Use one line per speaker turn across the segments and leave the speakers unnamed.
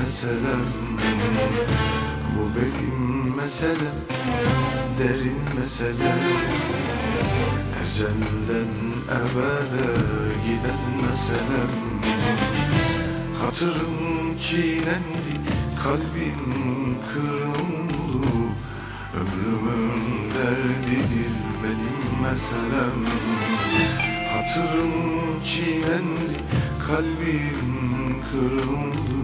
meselem. Bu benim meselem Derin mesele Ezelden ebede giden meselem. Hatırım çiğnendi, kalbim kırıldı. Ömrümün derdidir benim meselem. Hatırım çiğnendi, kalbim kırıldı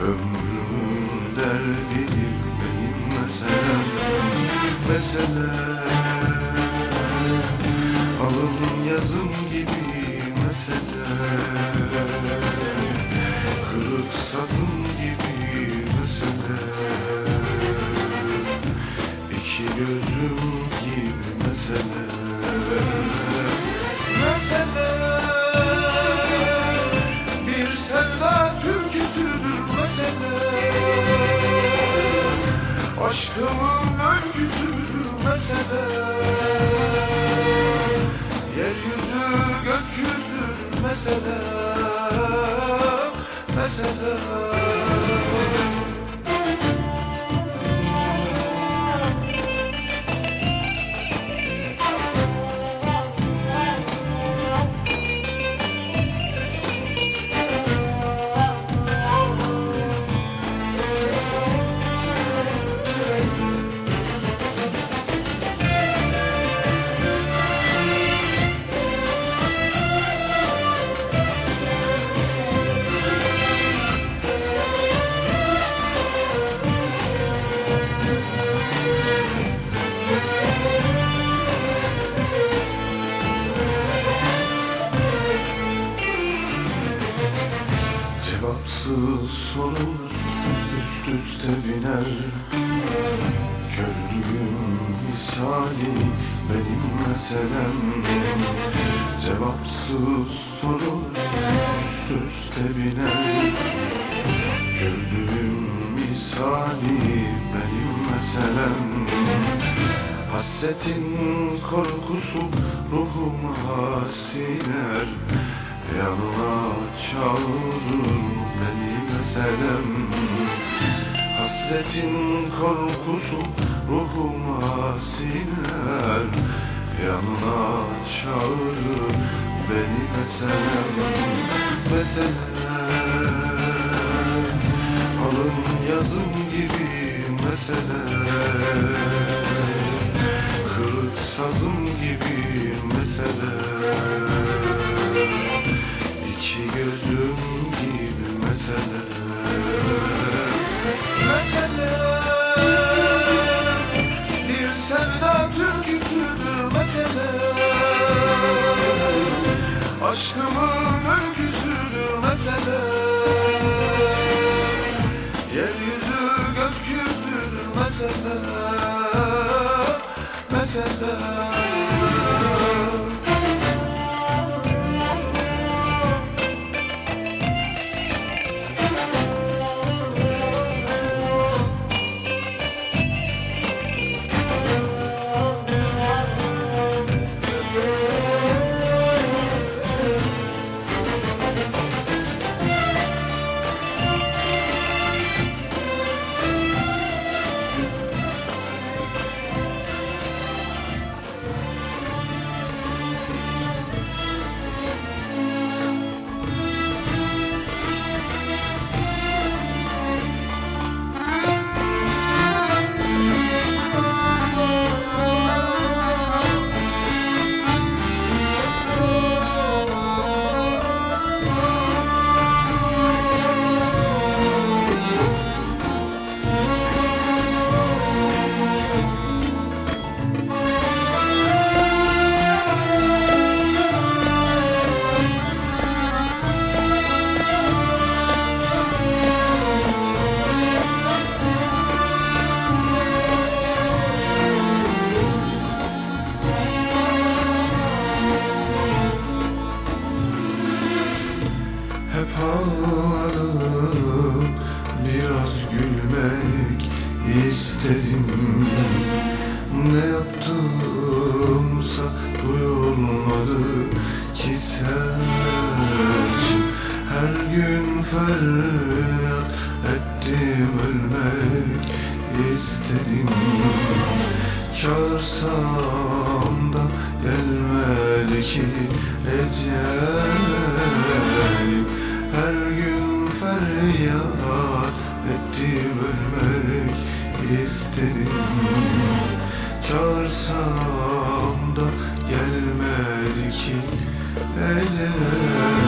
Ömrümün derdidir benim meselem. Meselem. Alın yazım gibi mesele Kırık sazım gibi mesele İki gözüm Aşkımın öyküsüdür mesele Yeryüzü gökyüzü mesele Mesele meselem Hasretin korkusu ruhuma siner. Yanına çağırır beni meselem Hasretin korkusu ruhuma siner. Yanına çağırır beni meselem Meselem Alın yazım gibi mesele Kırık sazım gibi mesele. İki gözüm gibi mesele. Mesele feryat ettim ölmek istedim. Çağırsam da gelmedi ki ecelim Her gün feryat ettim ölmek istedim. Çağırsam da gelmedi ki ecelim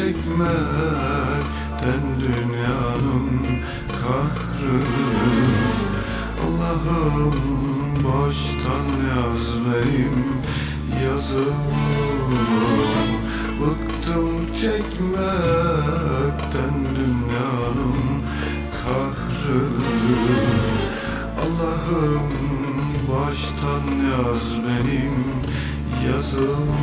çekmekten dünyanın kahrını Allah'ım baştan yaz benim yazımı Bıktım çekmekten dünyanın kahrını Allah'ım baştan yaz benim yazımı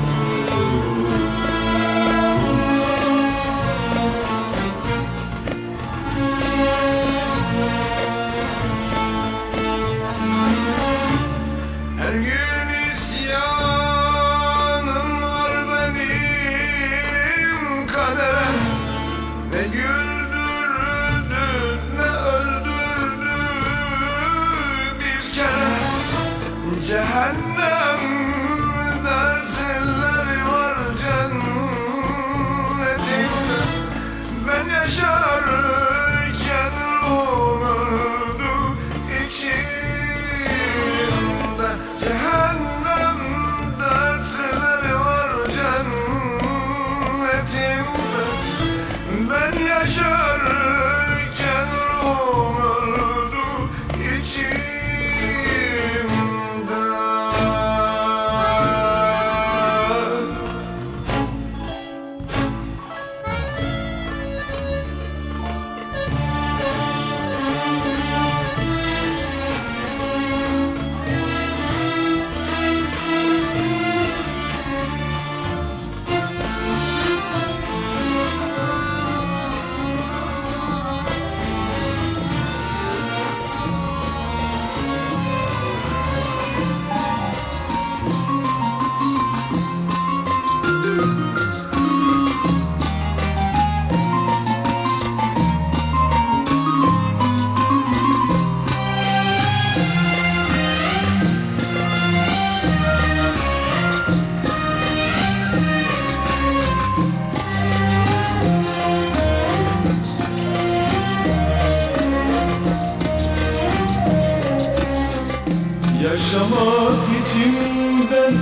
Yaşamak içimden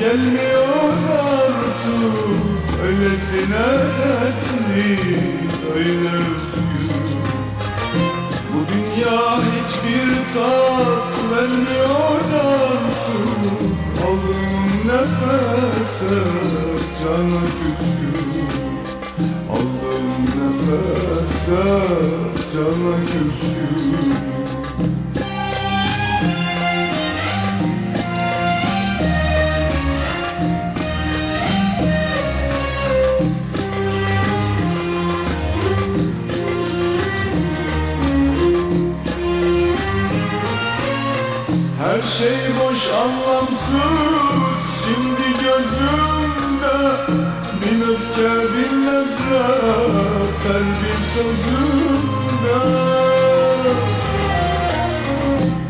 gelmiyor artık. Öylesine dertli, öyle özgür. Bu dünya hiçbir tat vermiyor artık. Aldığım nefese cana küskün. Aldığım nefese cana küskün Her şey boş anlamsız. Şimdi gözümde Bin öfke bin nefret. Her bir sözümde.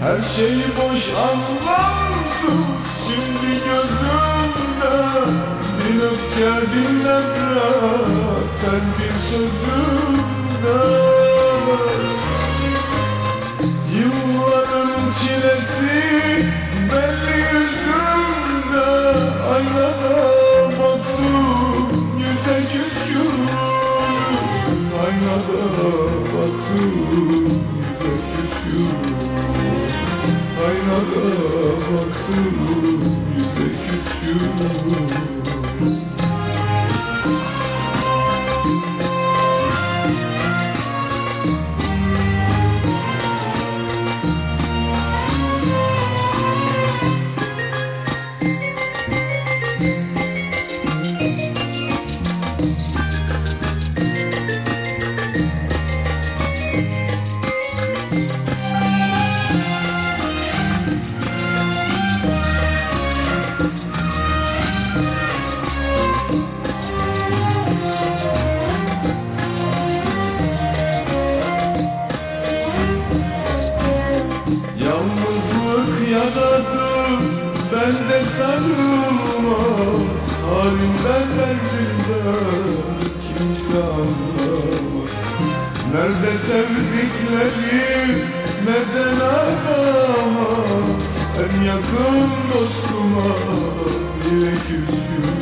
Her şey boş anlamsız. Şimdi gözümde Bin öfke bin nefret. Her bir sözümde çilesi belli yüzümde Aynada baktım. Yüze küskün Aynada baktım. Yüze küskün Aynada baktım. Yüze küskün sarılmaz Halimden derdimden kimse anlamaz. Nerede sevdiklerim neden aramaz En yakın dostuma bile küskün.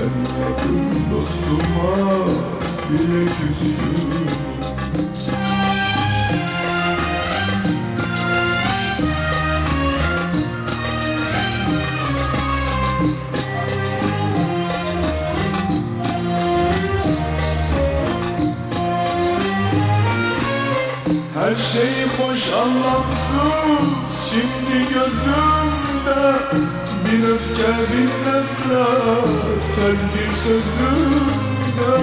En yakın dostuma bile küskün Her şey boş anlamsız. Şimdi gözümde Bin öfke bin nefret. Her bir sözümde.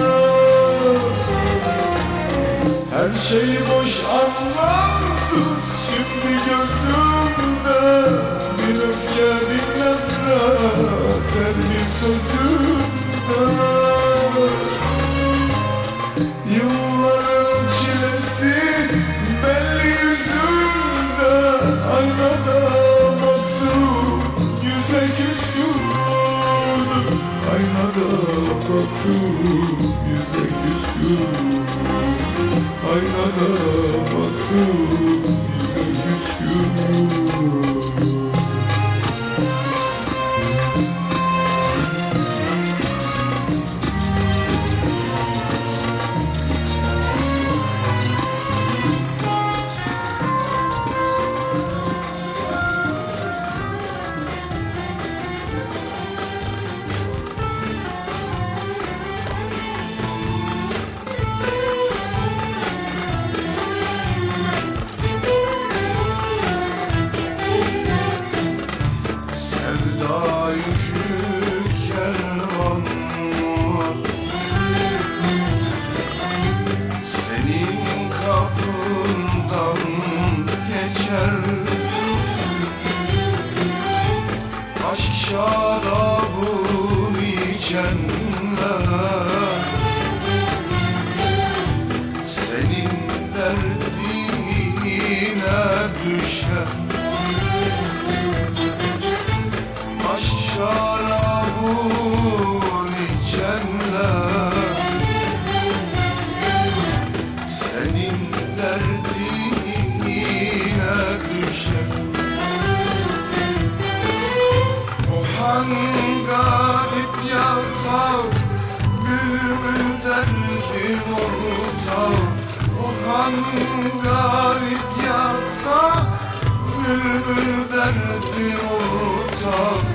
Her şey boş anlamsız. Şimdi gözümde Bin öfke bin nefret. Her bir sözümde Aynada baktım komuta O hangarip yatta Bülbül
derdi ota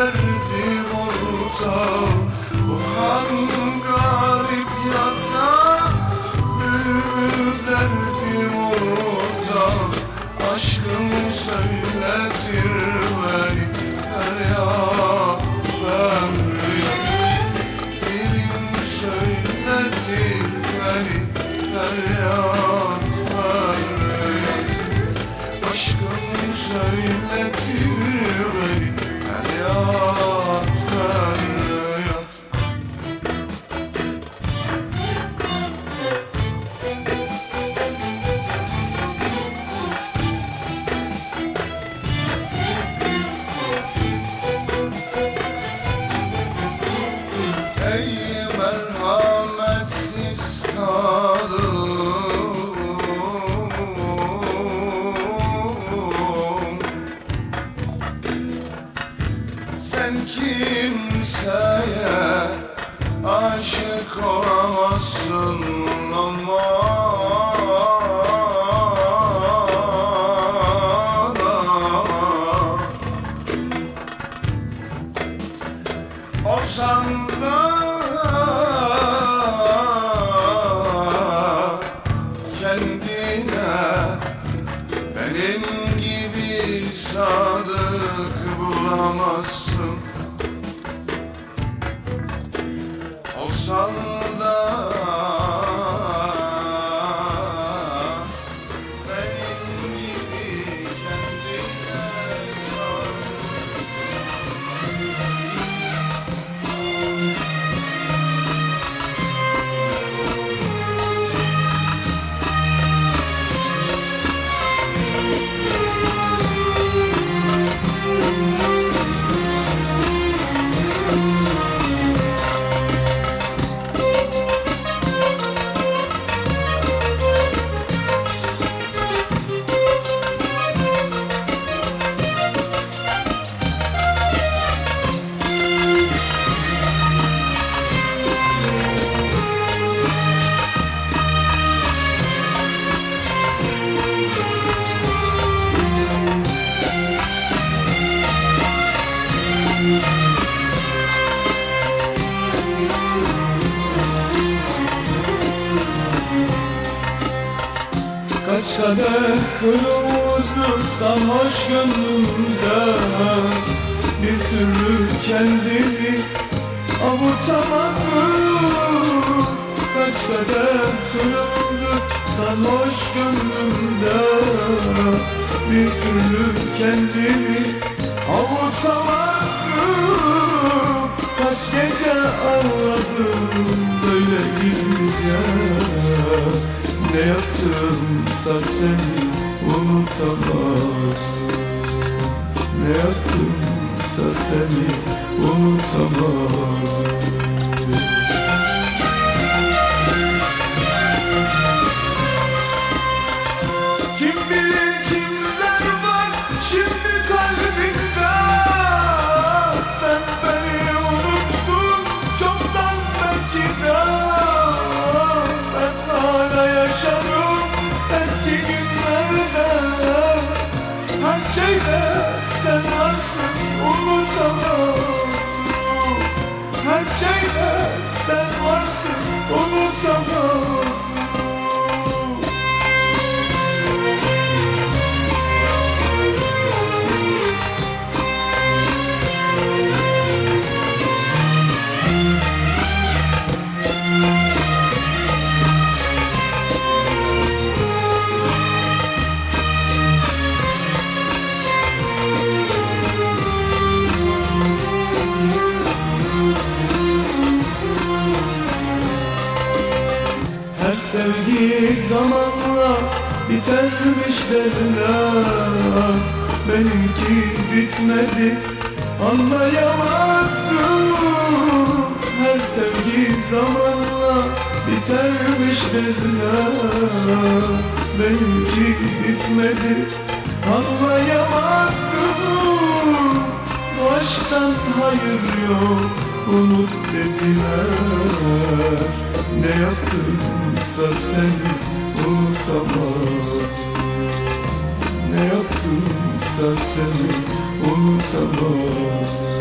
ömür gönlümde Bir türlü kendimi avutamadım. Kaç kadar kırıldı sarhoş gönlümde Bir türlü kendimi avutamadım. Kaç gece ağladım böyle gizlice. Ne yaptımsa seni unutamam ne yaptımsa seni unutamam. Sen varsın unutamam sevgi zamanla bitermiş derler Benimki bitmedi anlayamadım. Her sevgi zamanla bitermiş derler Benimki bitmedi anlayamadım. Bu aşktan hayır yok unut dediler. Ne yaptımsa seni unutamam. Ne yaptımsa seni unutamam